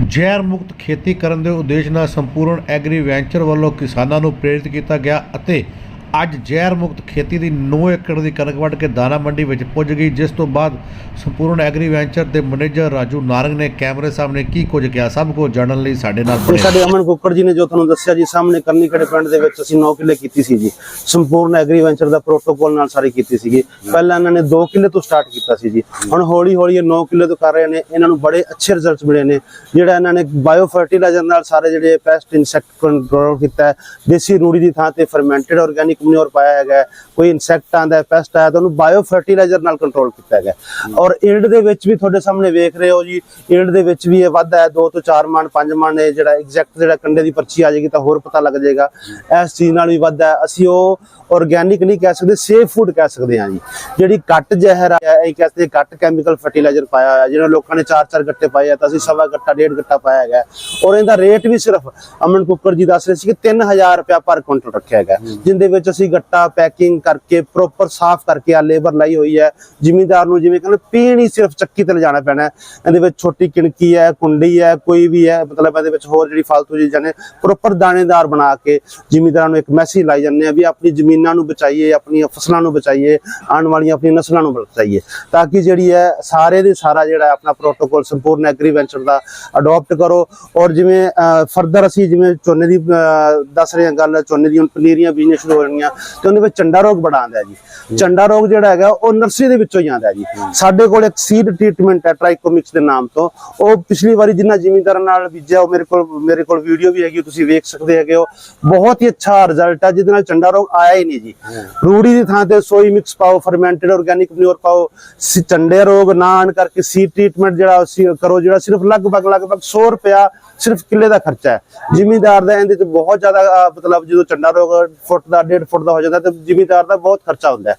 ਜ਼ਹਿਰ ਮੁਕਤ ਖੇਤੀ ਕਰਨ ਦੇ ਉਦੇਸ਼ ਨਾਲ ਸੰਪੂਰਨ ਐਗਰੀ ਵੈਂਚਰ ਵੱਲੋਂ ਕਿਸਾਨਾਂ ਨੂੰ ਪ੍ਰੇਰਿਤ ਕੀਤਾ ਗਿਆ ਅਤੇ ਅੱਜ ਜ਼ਹਿਰ ਮੁਕਤ ਖੇਤੀ ਦੀ 9 ਏਕੜ ਦੀ ਕਣਕ ਵੱਢ ਕੇ ਦਾਣਾ ਮੰਡੀ ਵਿੱਚ ਪੁੱਜ ਗਈ ਜਿਸ ਤੋਂ ਬਾਅਦ ਸੰਪੂਰਨ ਐਗਰੀ ਵੈਂਚਰ ਦੇ ਮੈਨੇਜਰ ਰਾਜੂ ਨਾਰੰਗ ਨੇ ਕੈਮਰੇ ਸਾਹਮਣੇ ਕੀ ਕੁਝ ਕਿਹਾ ਸਭ ਕੁਝ ਜਾਣਨ ਲਈ ਸਾਡੇ ਨਾਲ ਬਣੇ। ਸਾਡੇ ਅਮਨ ਕੁੱਕੜ ਜੀ ਨੇ ਜੋ ਤੁਹਾਨੂੰ ਦੱਸਿਆ ਜੀ ਸਾਹਮਣੇ ਕਰਨੀ ਖੜੇ ਪਿੰਡ ਦੇ ਵਿੱਚ ਅਸੀਂ 9 ਕਿੱਲੇ ਕੀਤੀ ਸੀ ਜੀ। ਸੰਪੂਰਨ ਐਗਰੀ ਵੈਂਚਰ ਦਾ ਪ੍ਰੋਟੋਕੋਲ ਨਾਲ ਸਾਰੀ ਕੀਤੀ ਸੀਗੀ। ਪਹਿਲਾਂ ਇਹਨਾਂ ਨੇ 2 ਕਿੱਲੇ ਤੋਂ ਸਟਾਰਟ ਕੀਤਾ ਸੀ ਜੀ। ਹੁਣ ਹੌਲੀ ਹੌਲੀ ਇਹ 9 ਕਿੱਲੇ ਤੋਂ ਕਰ ਰਹੇ ਨੇ ਇਹਨਾਂ ਨੂੰ ਬੜੇ ਅੱਛੇ ਰਿਜ਼ਲਟਸ ਮਿਲੇ ਨੇ। ਜਿਹੜਾ ਇਹਨਾਂ ਨੇ ਬਾਇਓ ਫਰਟੀਲਾਈਜ਼ਰ ਨਾਲ ਸਾਰੇ ਜਿਹੜੇ ਪੈਸਟ ਇਨਸੈਕਟ ਕੰਟਰੋਲ ਕੀਤਾ ਦੇਸੀ ਰੂੜੀ ਦੀ ਥਾਂ ਤੇ ਫਰਮੈਂਟਡ ਆਰਗੈਨਿਕ ਮਨਿਓਰ ਪਾਇਆ ਹੈਗਾ ਕੋਈ ਇਨਸੈਕਟ ਆਂਦਾ ਪੈਸਟ ਆਇਆ, ਤਾਂ ਉਹਨੂੰ ਬਾਇਓ ਫਰਟੀਲਾਈਜ਼ਰ ਨਾਲ ਕੰਟਰੋਲ ਕੀਤਾ ਹੈਗਾ ਔਰ ਈਲਡ ਦੇ ਵਿੱਚ ਵੀ ਤੁਹਾਡੇ ਸਾਹਮਣੇ ਵੇਖ ਰਹੇ ਹੋ ਜੀ ਈਲਡ ਦੇ ਵਿੱਚ ਵੀ ਇਹ ਵਾਧਾ ਹੈ 2 ਤੋਂ 4 ਮਣ 5 ਮਣ ਇਹ ਜਿਹੜਾ ਐਗਜ਼ੈਕਟ ਜਿਹੜਾ ਕੰਡੇ ਦੀ ਪਰਚੀ ਆ ਜਾਏਗੀ ਤਾਂ ਹੋਰ ਪਤਾ ਲੱਗ ਜਾਏਗਾ। ਇਸ ਚੀਜ਼ ਨਾਲ ਵੀ ਵਾਧਾ ਅਸੀਂ ਉਹ ਆਰਗੈਨਿਕ ਨਹੀਂ ਕਹਿ ਸਕਦੇ ਸੇਫ ਫੂਡ ਕਹਿ ਸਕਦੇ ਹਾਂ ਜੀ। ਜਿਹੜੀ ਘੱਟ ਜ਼ਹਿਰ ਆ ਇਹ ਕਹਿੰਦੇ ਘੱਟ ਕੈਮੀਕਲ ਫਰਟੀਲਾਈਜ਼ਰ ਪਾਇਆ ਹੋਇਆ ਜਿਹੜਾ ਲੋਕਾਂ ਨੇ 4-4 ਗੱਟੇ ਪਾਏ ਆ, ਤਾਂ ਅਸੀਂ ਸਵਾ ਗੱਟਾ, ਡੇਢ ਗੱਟਾ ਪਾਇਆ ਹੈਗਾ ਔਰ ਇਹਦਾ ਰੇਟ ਵੀ ਸਿਰਫ ਅਮਨ ਕੁੱਕਰ ਜੀ ਦੱਸ ਰਹੇ ਸੀ ਕਿ 3000 ਰੁਪਇਆ ਪਰ ਕੁਇੰਟਲ ਰੱਖਿਆ ਹੈਗਾ ਜਿੰਦੇ ਵਿੱਚ ਅਸੀਂ ਗੱਟਾ ਪੈਕਿੰਗ ਕਰਕੇ ਪ੍ਰੋਪਰ ਸਾਫ਼ ਕਰਕੇ ਆ ਲੇਬਰ ਲਾਈ ਹੋਈ ਹੈ। ਜ਼ਿਮੀਂਦਾਰ ਨੂੰ ਜਿਵੇਂ ਕਹਿੰਦੇ ਪੀਣ ਹੀ ਸਿਰਫ ਚੱਕੀ ਤੇ ਲਿਜਾਣਾ ਪੈਣਾ ਇਹਦੇ ਵਿੱਚ ਛੋਟੀ ਕਿਣਕੀ ਹੈ, ਕੁੰਡੀ ਹੈ, ਕੋਈ ਵੀ ਹੈ, ਮਤਲਬ ਇਹਦੇ ਵਿੱਚ ਹੋਰ ਜਿਹੜੀ ਫालतू ਚੀਜ਼ਾਂ ਨੇ, ਪ੍ਰੋਪਰ ਦਾਣੇਦਾਰ ਬਣਾ ਕੇ ਜ਼ਿਮੀਂਦਾਰਾਂ ਨੂੰ ਇੱਕ ਮੈਸੇਜ ਲਾਈ ਜਾਂਦੇ ਆ ਵੀ ਆਪਣੀ ਜ਼ਮੀਨਾਂ ਨੂੰ ਬਚਾਈਏ, ਆਪਣੀਆਂ ਫਸਲਾਂ ਨੂੰ ਬਚਾਈਏ, ਆਉਣ ਵਾਲੀਆਂ ਆਪਣੀਆਂ ਨਸਲਾਂ ਨੂੰ ਬਚਾਈਏ। ਤਾਂ ਕਿ ਜਿਹੜੀ ਹੈ ਸਾਰੇ ਦੇ ਸਾਰਾ ਜਿਹੜਾ ਆਪਣਾ ਪ੍ਰੋਟੋਕੋਲ ਸੰਪੂਰਨ ਐਗਰੀਵੈਂਚਰ ਦਾ ਅਡਾਪਟ ਕਰੋ। ਔਰ ਜਿਵੇਂ ਫਰਦਰ ਅਸੀਂ ਜਿਵੇਂ ਝੋਨੇ ਦੀ ਦੱਸ ਰਹੇ ਹਾਂ ਗੱਲ ਝੋਨੇ ਦੀਆਂ ਪਨੀਰੀਆਂ ਬਿਜਨਸ ਸ਼ੁਰੂ ਹੋ ਰਹੀਆਂ ਤੇ ਉਹਦੇ ਵਿੱਚ ਚੰਡਾ ਰੋਗ ਬੜਾ ਆਉਂਦਾ ਜੀ। ਚੰਡਾ ਰੋਗ ਜਿਹੜਾ ਹੈਗਾ, ਉਹ ਨਰਸਰੀ ਦੇ ਵਿੱਚੋਂ ਹੀ ਆਉਂਦਾ ਜੀ। ਸਾਡੇ ਕੋਲ ਇੱਕ ਸੀਡ ਟ੍ਰੀਟਮੈਂਟ ਹੈ ਟ੍ਰਾਈਕੋਮਿਕਸ ਦੇ ਨਾਮ ਤੋਂ। ਉਹ ਪਿਛਲੀ ਵਾਰੀ ਜਿੰਨਾ ਜ਼ਿਮੀਂਦਾਰਾਂ ਨਾਲ ਬੀਜਿਆ, ਉਹ ਮੇਰੇ ਕੋਲ ਮੇਰੇ ਕੋਲ ਵੀਡੀਓ ਵੀ ਹੈਗੀ, ਤੁਸੀਂ ਵੇਖ ਸਕਦੇ ਹੈਗੇ ਹੋ। ਬਹੁਤ ਹੀ ਅੱਛਾ ਰਿਜ਼ਲਟ ਹੈ ਜਿਹਦੇ ਨਾਲ ਚੰਡਾ ਰੋਗ ਆਇਆ ਹੀ ਨਹੀਂ ਜੀ। ਰੂੜੀ ਦੀ ਥਾਂ ਤੇ ਸੋਈ ਮਿਕਸ ਪਾਓ ਫਰਮੈਂਟਡ ਆਰਗੈਨਿਕ ਮਨਿਓਰ ਪਾਓ ਚੰਡੇ ਰੋਗ ਨਾ ਆਉਣ ਕਰਕੇ ਸੀਡ ਟ੍ਰੀਟਮੈਂਟ ਜਿਹੜਾ ਕਰੋ, ਜਿਹੜਾ ਸਿਰਫ ਲਗਭਗ ਲਗਭਗ 100 ਰੁਪਿਆ ਸਿਰਫ ਕਿੱਲੇ ਦਾ ਖਰਚਾ ਹੈ। ਜ਼ਿਮੀਂਦਾਰ ਦਾ ਇਹਦੇ ਚ ਬਹੁਤ ਜ਼ਿਆਦਾ ਮਤਲਬ ਜਦੋਂ ਚੰਡਾ ਰੋਗ ਫੁੱਟ ਦਾ 1.5 ਫੁੱਟ ਦਾ ਹੋ ਜਾਂਦਾ ਤੇ ਜ਼ਿਮੀਂਦਾਰ ਦਾ ਬਹੁਤ ਖਰਚਾ ਹੁੰਦਾ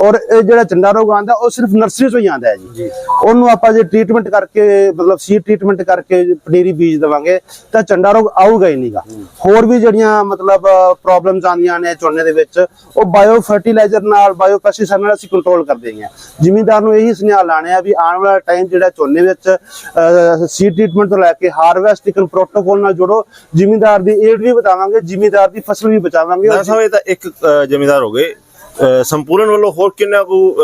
ਔਰ ਇਹ ਜਿਹੜਾ ਚੰਡਾ ਰੋਗ ਆਂਦਾ ਉਹ ਸਿਰਫ ਨਰਸਰੀ ਤੋਂ ਹੀ ਆਂਦਾ ਹੈ ਜੀ। ਉਹਨੂੰ ਆਪਾਂ ਜੇ ਟ੍ਰੀਟਮੈਂਟ ਕਰਕੇ ਮਤਲਬ ਸੀਡ ਟ੍ਰੀਟਮੈਂਟ ਕਰਕੇ ਪਨੀਰੀ ਬੀਜ ਦਵਾਂਗੇ ਤਾਂ ਚੰਡਾ ਰੋਗ ਆਊਗਾ ਹੀ ਨਹੀਂਗਾ। ਹੋਰ ਵੀ ਜਿਹੜੀਆਂ ਮਤਲਬ ਪ੍ਰੋਬਲਮਸ ਆਉਂਦੀਆਂ ਨੇ ਝੋਨੇ ਦੇ ਵਿੱਚ ਉਹ ਬਾਇਓ ਫਰਟੀਲਾਈਜ਼ਰ ਨਾਲ ਬਾਇਓ ਪੈਸਟੀਸਾਈਡ ਨਾਲ ਅਸੀਂ ਕੰਟਰੋਲ ਕਰਦੇ ਹਾਂ। ਜ਼ਿਮੀਂਦਾਰ ਨੂੰ ਇਹੀ ਸੁਨੇਹਾ ਲਾਣੇ ਆ ਵੀ ਆਉਣ ਵਾਲਾ ਟਾਈਮ ਜਿਹੜਾ ਝੋਨੇ ਵਿੱਚ ਸੀਡ ਟ੍ਰੀਟਮੈਂਟ ਤੋਂ ਲੈ ਕੇ ਹਾਰਵੈਸਟ ਤੱਕ ਪ੍ਰੋਟੋਕੋਲ ਨਾਲ ਜੋੜੋ। ਜ਼ਿਮੀਂਦਾਰ ਦੀ ਏਡ ਵੀ ਬਤਾਵਾਂਗੇ ਜ਼ਿਮੀਂਦਾਰ ਦੀ ਫਸਲ ਵੀ ਬਚਾਵਾਂਗੇ। ਇਹ ਤਾਂ ਇੱਕ ਅ, ਜ਼ਿਮੀਂਦਾਰ ਹੋ ਗਏ। ਅ, ਸੰਪੂਰਨ ਵੱਲੋਂ ਹੋਰ ਕਿੰਨਾ ਕੁ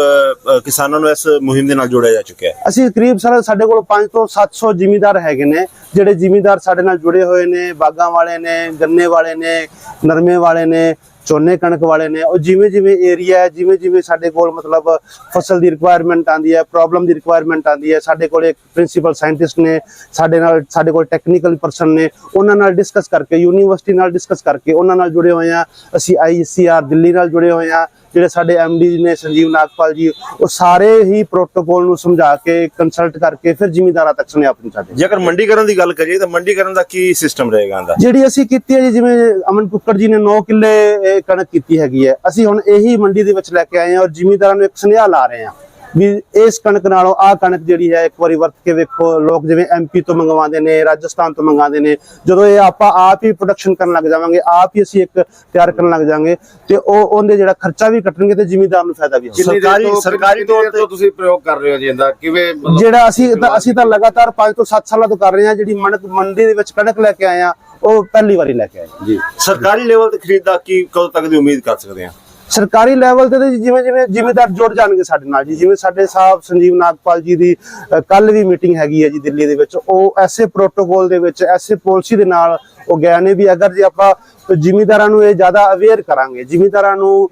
ਕਿਸਾਨਾਂ ਨੂੰ ਇਸ ਮੁਹਿੰਮ ਦੇ ਨਾਲ ਜੋੜਿਆ ਜਾ ਚੁੱਕਿਆ ਹੈ? ਅਸੀਂ ਕਰੀਬ ਸਰ ਸਾਡੇ ਕੋਲ 5 ਤੋਂ 700 ਜਿਮੀਦਾਰ ਹੈਗੇ ਨੇ। ਜਿਹੜੇ ਜ਼ਿਮੀਂਦਾਰ ਸਾਡੇ ਨਾਲ ਜੁੜੇ ਹੋਏ ਨੇ, ਬਾਗਾਂ ਵਾਲੇ ਨੇ, ਗੰਨੇ ਵਾਲੇ ਨੇ, ਨਰਮੇ ਵਾਲੇ ਨੇ, ਝੋਨੇ ਕਣਕ ਵਾਲੇ ਨੇ, ਉਹ ਜਿਵੇਂ ਜਿਵੇਂ ਏਰੀਆ ਹੈ, ਜਿਵੇਂ ਜਿਵੇਂ ਸਾਡੇ ਕੋਲ ਮਤਲਬ ਫਸਲ ਦੀ ਰਿਕੁਆਇਰਮੈਂਟ ਆਂਦੀ ਹੈ ਪ੍ਰੋਬਲਮ ਦੀ ਰਿਕੁਆਇਰਮੈਂਟ ਆਂਦੀ ਹੈ, ਸਾਡੇ ਕੋਲ ਇੱਕ ਪ੍ਰਿੰਸੀਪਲ ਸਾਇੰਟਿਸਟ ਨੇ, ਸਾਡੇ ਨਾਲ, ਸਾਡੇ ਕੋਲ ਟੈਕਨੀਕਲ ਪਰਸਨ ਨੇ, ਉਹਨਾਂ ਨਾਲ ਡਿਸਕਸ ਕਰਕੇ ਯੂਨੀਵਰਸਿਟੀ ਨਾਲ ਡਿਸਕਸ ਕਰਕੇ ਉਹਨਾਂ ਨਾਲ ਜੁੜੇ ਹੋਏ ਆ ਅਸੀਂ ਆਈਸੀਆਰ ਦਿੱਲੀ ਨਾਲ ਜੁੜੇ ਹੋਏ ਆ ਜਿਹੜੇ ਸਾਡੇ ਐਮਡੀ ਨੇ ਸੰਜੀਵ ਨਾਗਪਾਲ ਜੀ ਉਹ ਸਾਰੇ ਹੀ ਪ੍ਰੋਟੋਕੋਲ ਨੂੰ ਸਮਝਾ ਕੇ ਕੰਸਲਟ ਕਰਕੇ ਫਿਰ ਜ਼ਿਮੀਂਦਾਰਾਂ ਤੱਕ ਸੁਨੇਹਾ ਪਹੁੰਚਾਦੇ ਜੇਕਰ ਮੰਡੀਕਰਨ ਦੀ ਗੱਲ ਕਰੀਏ ਤਾਂ ਮੰਡੀਕਰਨ ਦਾ ਕੀ ਸਿਸਟਮ ਰਹੇਗਾ ਇਹਦਾ? ਜਿਹੜੀ ਅਸੀਂ ਕੀਤੀ ਹੈ ਜੀ ਜਿਵੇਂ ਅਮਨ ਕੁੱਕੜ ਜੀ ਨੇ 9 ਕਿੱਲੇ ਕਣਕ ਕੀਤੀ ਹੈਗੀ ਹੈ। ਅਸੀਂ ਹੁਣ ਇਹੀ ਮੰਡੀ ਦੇ ਵਿੱਚ ਲੈ ਕੇ ਆਏ ਹਾਂ ਔਰ ਜ਼ਿਮੀਂਦਾਰਾਂ ਨੂੰ ਇੱਕ ਸੁਨੇਹਾ ਲਾ ਰਹੇ ਹਾਂ। ਵੀ ਇਸ ਕਣਕ ਨਾਲੋਂ ਆਹ ਕਣਕ ਜਿਹੜੀ ਹੈ ਇੱਕ ਵਾਰੀ ਵਰਤ ਕੇ ਵੇਖੋ ਲੋਕ ਜਿਵੇਂ ਐਮਪੀ ਤੋਂ ਮੰਗਵਾਉਂਦੇ ਨੇ ਰਾਜਸਥਾਨ ਤੋਂ ਮੰਗਵਾਉਂਦੇ ਨੇ ਜਦੋਂ ਇਹ ਆਪਾਂ ਆਪ ਹੀ ਪ੍ਰੋਡਕਸ਼ਨ ਕਰਨ ਲੱਗ ਜਾਵਾਂਗੇ ਆਪ ਹੀ ਅਸੀਂ ਇੱਕ ਤਿਆਰ ਕਰਨ ਲੱਗ ਜਾਵਾਂਗੇ ਤੇ ਉਹ ਉਹਦੇ ਜਿਹੜਾ ਖਰਚਾ ਵੀ ਕੱਟਣਗੇ ਤੇ ਜ਼ਿਮੀਂਦਾਰ ਨੂੰ ਫਾਇਦਾ ਵੀ ਹੋਊਗਾ। ਸਰਕਾਰੀ- ਸਰਕਾਰੀ ਤੌਰ ਤੇ- ਤੁਸੀਂ ਪ੍ਰਯੋਗ ਕਰ ਰਹੇ ਹੋ ਜੀ ਇਹਦਾ? ਕਿਵੇਂ ਜਿਹੜਾ ਅਸੀਂ ਤਾਂ ਅਸੀਂ ਤਾਂ ਲਗਾਤਾਰ 5 ਤੋਂ 7 ਸਾਲਾਂ ਤੋਂ ਕਰ ਰਹੇ ਹਾਂ ਜਿਹੜੀ ਮਣਕ ਮੰਡੀ ਦੇ ਵਿੱਚ ਕਣਕ ਲੈ ਕੇ ਆਏ ਆ ਉਹ ਪਹਿਲੀ ਵਾਰੀ ਲੈ ਕੇ ਆਏ। ਜੀ। ਸਰਕਾਰੀ ਲੈਵਲ ਤੇ ਖਰੀਦ ਦਾ ਕੀ ਕਦੋਂ ਤੱਕ ਦੀ ਉਮੀਦ ਕਰ ਸਕਦੇ ਹਾਂ ਸਰਕਾਰੀ ਲੈਵਲ ਤੇ ਜਿਵੇਂ ਜਿਵੇਂ ਜ਼ਿਮੀਦਾਰ ਜੁੜ ਜਾਣਗੇ ਸਾਡੇ ਨਾਲ ਜੀ। ਜਿਵੇਂ ਸਾਡੇ ਸਾਹਿਬ ਸੰਜੀਵ ਨਾਗਪਾਲ ਜੀ ਦੀ ਕੱਲ ਵੀ ਮੀਟਿੰਗ ਹੈਗੀ ਹੈ ਜੀ ਦਿੱਲੀ ਦੇ ਵਿੱਚ। ਉਹ ਐਸੇ ਪ੍ਰੋਟੋਕੋਲ ਦੇ ਵਿੱਚ, ਐਸੇ ਪਾਲਿਸੀ ਦੇ ਨਾਲ ਉਹ ਗਏ ਨੇ ਵੀ ਅਗਰ ਜੇ ਆਪਾਂ ਜ਼ਿਮੀਦਾਰਾਂ ਨੂੰ ਇਹ ਜ਼ਿਆਦਾ ਅਵੇਅਰ ਕਰਾਂਗੇ, ਜ਼ਿਮੀਦਾਰਾਂ ਨੂੰ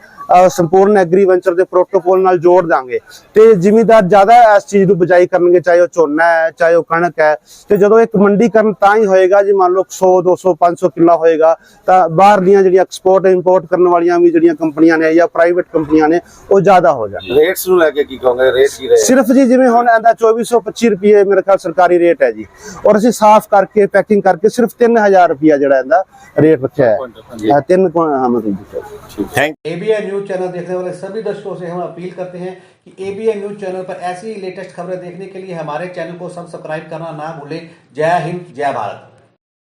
ਸੰਪੂਰਨ ਐਗਰੀ ਦੇ ਪ੍ਰੋਟੋਕੋਲ ਨਾਲ ਜੋੜ ਦਾਂਗੇ, ਤੇ ਜ਼ਿਮੀਦਾਰ ਜ਼ਿਆਦਾ ਇਸ ਚੀਜ਼ ਨੂੰ ਬਜਾਈ ਕਰਨਗੇ, ਚਾਹੇ ਉਹ ਝੋਨਾ ਹੈ, ਚਾਹੇ ਉਹ ਕਣਕ ਹੈ, ਤੇ ਜਦੋਂ ਇੱਕ ਮੰਡੀਕਰਨ ਤਾਂ ਹੀ ਹੋਏਗਾ ਜੇ, ਮੰਨ ਲਓ 100 200 500 ਕਿੱਲਾ ਹੋਏਗਾ, ਤਾਂ ਬਾਹਰ ਦੀਆਂ ਜਿਹੜੀਆਂ ਐਕਸਪੋਰਟ ਇੰਪੋਰਟ ਕਰਨ ਵਾਲੀਆਂ ਵੀ ਜਿਹੜੀਆਂ ਕੰਪਨੀਆਂ ਨੇ ਜਾਂ ਪ੍ਰਾਈਵੇਟ ਕੰਪਨੀਆਂ ਨੇ ਉਹ ਜ਼ਿਆਦਾ ਹੋ ਜਾਣ ਰੇਟਸ ਨੂੰ ਲੈ ਕੇ ਕੀ ਕਹੋਗੇ ਰੇਟ ਕੀ ਰਹੇ ਸਿਰਫ ਜੀ ਜਿਵੇਂ ਹੁਣ ਇਹਦਾ 2425 ਰੁਪਏ ਮੇਰੇ ਖਿਆਲ ਸਰਕਾਰੀ ਰੇਟ ਹੈ ਜੀ ਔਰ ਅਸੀਂ ਸਾਫ਼ ਕਰਕੇ ਪੈਕਿੰਗ ਕਰਕੇ ਸਿਰਫ 3000 ਰੁਪਿਆ ਜਿਹੜਾ ਇਹਦਾ ਰੇਟ ਰੱਖਿਆ ਹੈ ਹਾਂ, ਤਿੰਨ ਕੁ- ਹਾਂ ਮਤਲਬ ਜੀ ਥੈਂਕ एबीएन न्यूज चैनल देखने वाले सभी दर्शकों से हम अपील करते हैं कि एबीएन न्यूज चैनल पर ऐसी ही लेटेस्ट खबरें देखने के लिए हमारे चैनल को सब्सक्राइब करना ना भूलें जय हिंद जय भारत